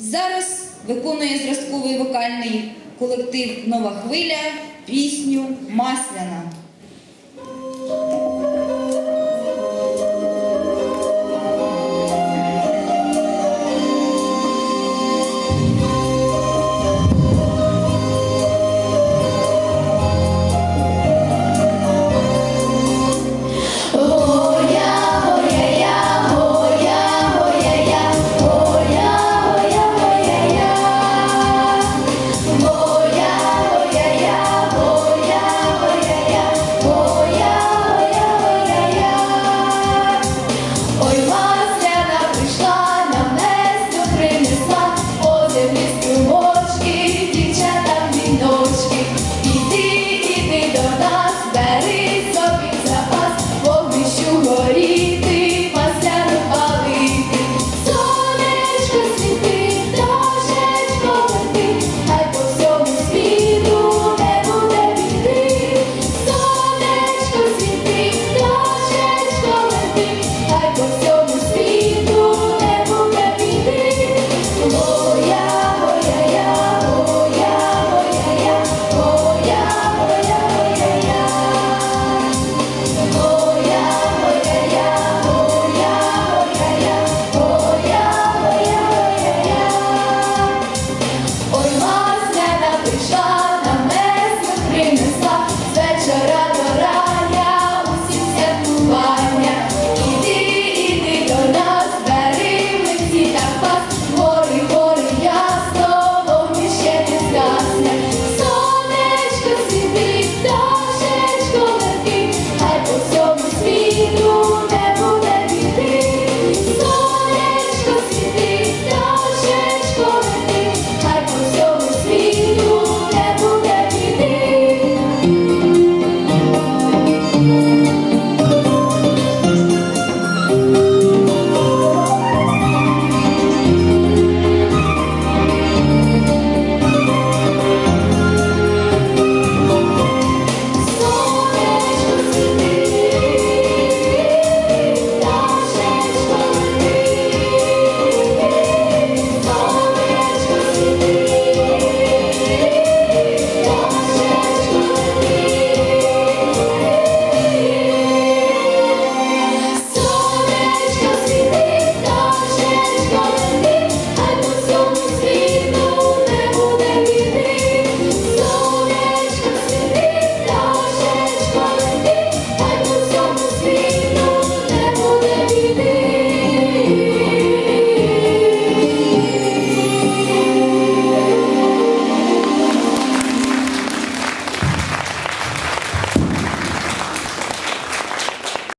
Зараз виконує зразковий вокальний колектив Нова хвиля пісню Масляна. Sai do seu